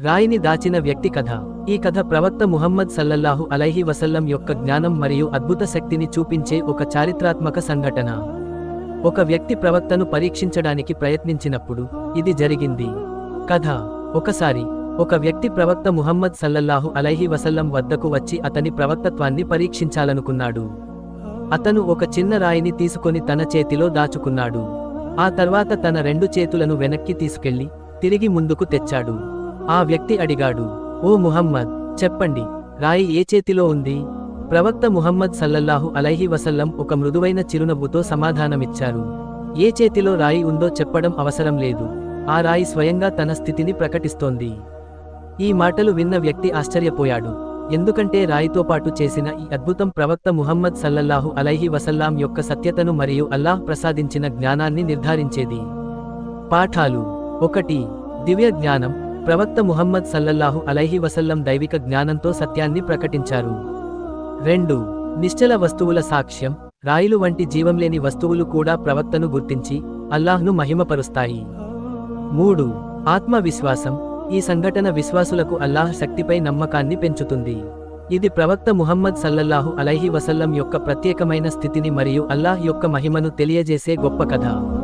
రాయిని దాచిన వ్యక్తి కథ. ఈ కథ ప్రవక్త ముహమ్మద్ సల్లల్లాహు అలైహి వసల్లం యొక్క జ్ఞానం మరియు అద్భుత శక్తిని చూపించే ఒక చారిత్రాత్మక సంఘటన. ఒక వ్యక్తి ప్రవక్తను పరీక్షించడానికి ప్రయత్నించినప్పుడు ఇది జరిగింది. కథ. ఒకసారి ఒక వ్యక్తి ప్రవక్త ముహమ్మద్ సల్లల్లాహు అలైహి వసల్లం వద్దకు వచ్చి అతని ప్రవక్తత్వాన్ని పరీక్షించాలనుకున్నాడు. అతను ఒక చిన్న రాయిని తీసుకొని తన చేతిలో దాచుకున్నాడు. ఆ తర్వాత తన రెండు చేతులను వెనక్కి తీసుకెళ్ళి తిరిగి ముందుకు తెచ్చాడు. ఆ వ్యక్తి అడిగాడు ఓ ముహమ్మద్ చెప్పండి రాయి ఏ చేతిలో ఉంది? ప్రవక్త ముహమ్మద్ సల్లల్లాహు అలైహి వసల్లం ఒక మృదువైన చిరునవ్వుతో సమాధానమిచ్చారు. ఏ చేతిలో రాయి ఉందో చెప్పడం అవసరం లేదు. ఆ రాయి స్వయంగా తన స్థితిని ప్రకటిస్తోంది. ఈ మాటలు విన్న వ్యక్తి ఆశ్చర్యపోయాడు. ఎందుకంటే రాయితో పాటు చేసిన ఈ అద్భుతం ప్రవక్త ముహమ్మద్ సల్లల్లాహు అలైహి వసల్లాం యొక్క సత్యతను మరియు అల్లాహ్ ప్రసాదించిన జ్ఞానాన్ని నిర్ధారించేది. పాఠాలు. ఒకటి. దివ్య జ్ఞానం. ప్రవక్త ముహమ్మద్ సల్లల్లాహు అలైహి వసల్లం దైవిక జ్ఞానంతో సత్యాన్ని ప్రకటించారు. రెండు నిశ్చల వస్తువుల సాక్ష్యం రాయిలు వంటి జీవంలేని వస్తువులు కూడా ప్రవక్తను గుర్తించి అల్లాహ్ను మహిమపరుస్తాయి. మూడు ఆత్మవిశ్వాసం ఈ సంఘటన విశ్వాసులకు అల్లాహ్ శక్తిపై నమ్మకాన్ని పెంచుతుంది. ఇది ప్రవక్త ముహమ్మద్ సల్లల్లాహు అలైహి వసల్లం యొక్క ప్రత్యేకమైన స్థితిని మరియు అల్లాహ్ యొక్క మహిమను తెలియజేసే గొప్ప కథ.